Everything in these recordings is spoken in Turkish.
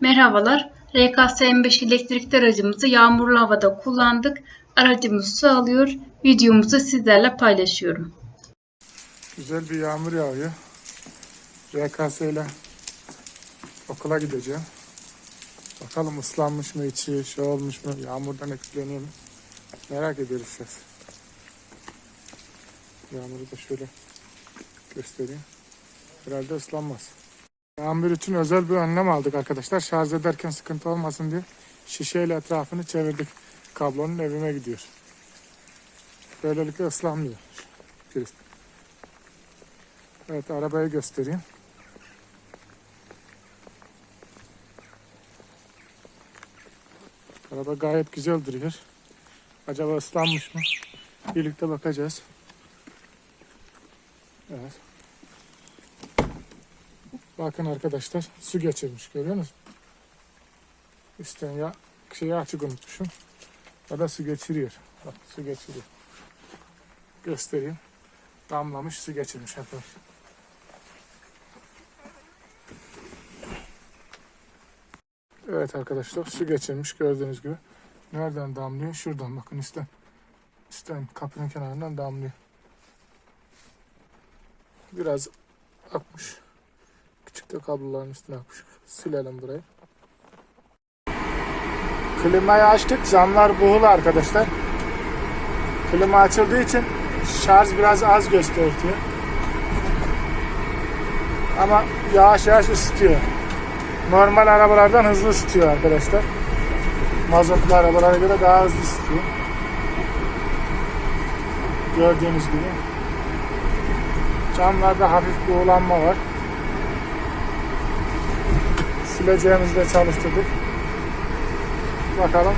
Merhabalar. RKS M5 elektrikli aracımızı yağmurlu havada kullandık. Aracımız su alıyor. Videomuzu sizlerle paylaşıyorum. Güzel bir yağmur yağıyor. RKS ile okula gideceğim. Bakalım ıslanmış mı içi, şey olmuş mu, yağmurdan etkileniyor mu? Merak ediyoruz ses. Yağmuru da şöyle göstereyim. Herhalde ıslanmaz. Yağmur için özel bir önlem aldık arkadaşlar. Şarj ederken sıkıntı olmasın diye şişeyle etrafını çevirdik. Kablonun evime gidiyor. Böylelikle ıslanmıyor. Priz. Evet arabayı göstereyim. Araba gayet güzel duruyor. Acaba ıslanmış mı? Birlikte bakacağız. Evet. Bakın arkadaşlar su geçirmiş görüyor musunuz? Üstten ya şeyi açık unutmuşum. O da su geçiriyor. Bak su geçiriyor. Göstereyim. Damlamış su geçirmiş arkadaşlar. Evet arkadaşlar su geçirmiş gördüğünüz gibi. Nereden damlıyor? Şuradan bakın üstten. Üstten kapının kenarından damlıyor. Biraz akmış. De kabloların üstüne akmış. Silelim burayı. Klimayı açtık. Camlar buğulu arkadaşlar. Klima açıldığı için şarj biraz az gösteriyor. Ama yavaş yavaş ısıtıyor. Normal arabalardan hızlı ısıtıyor arkadaşlar. Mazotlu arabalara göre daha hızlı ısıtıyor. Gördüğünüz gibi. Camlarda hafif buğulanma var. Sileceğimizi çalıştırdık. Bakalım.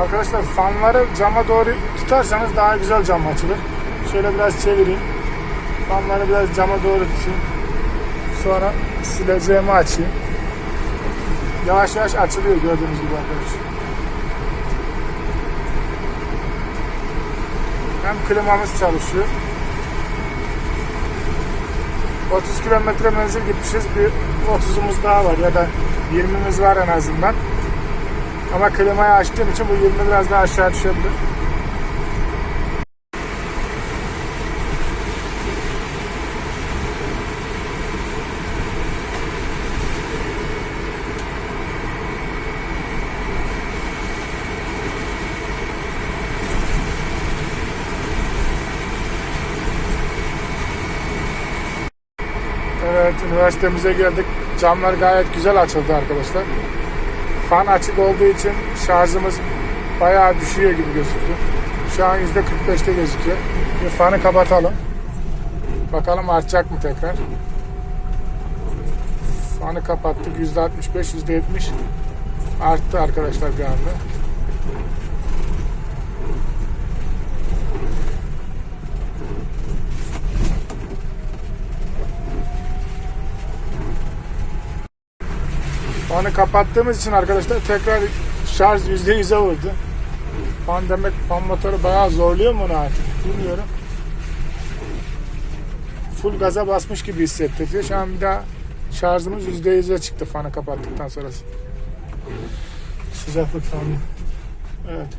Arkadaşlar fanları cama doğru tutarsanız daha güzel cam açılır. Şöyle biraz çevireyim. Fanları biraz cama doğru tutayım. Sonra sileceğimi açayım. Yavaş yavaş açılıyor gördüğünüz gibi arkadaşlar. Hem klimamız çalışıyor. 30 kilometre menzil gitmişiz. Bir 30'umuz daha var ya da 20'miz var en azından. Ama klimayı açtığım için bu 20 biraz daha aşağı düşebilir. Evet, üniversitemize geldik. Camlar gayet güzel açıldı arkadaşlar. Fan açık olduğu için şarjımız bayağı düşüyor gibi gözüküyor. Şu an %45'te gözüküyor. Bir fanı kapatalım. Bakalım artacak mı tekrar. Fanı kapattık. %65, %70 arttı arkadaşlar bir anda. Fanı kapattığımız için arkadaşlar tekrar şarj %100'e vurdu. Fan demek fan motoru bayağı zorluyor mu onu artık bilmiyorum. Full gaza basmış gibi hissettiriyor. Şu an bir daha şarjımız %100'e çıktı fanı kapattıktan sonra. Sıcaklık fanı. Evet.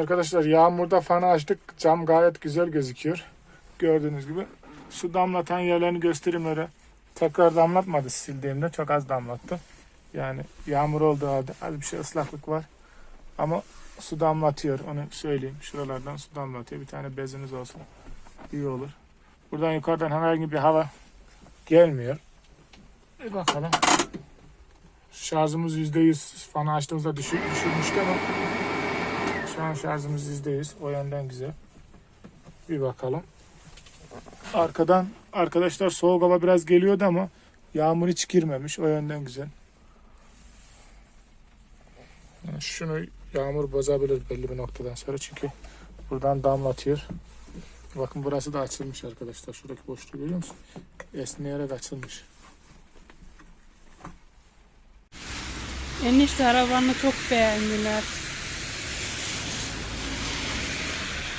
Arkadaşlar yağmurda fanı açtık. Cam gayet güzel gözüküyor. Gördüğünüz gibi. Su damlatan yerlerini göstereyim öyle. Tekrar damlatmadı sildiğimde. Çok az damlattı. Yani yağmur olduğu halde az bir şey ıslaklık var. Ama su damlatıyor. Onu söyleyeyim. Şuralardan su damlatıyor. Bir tane beziniz olsa iyi olur. Buradan yukarıdan herhangi bir hava gelmiyor. Bir bakalım. Şarjımız %100 fanı açtığımızda düşür, düşürmüştü ama şu an şarjımız %100. O yönden güzel. Bir bakalım. Arkadan arkadaşlar soğuk hava biraz geliyordu ama yağmur hiç girmemiş. O yönden güzel. Şunu yağmur bozabilir belli bir noktadan sonra çünkü buradan damlatıyor. Bakın burası da açılmış arkadaşlar. Şuradaki boşluğu görüyor musun? Esneyerek açılmış. Enişte arabanı çok beğendiler.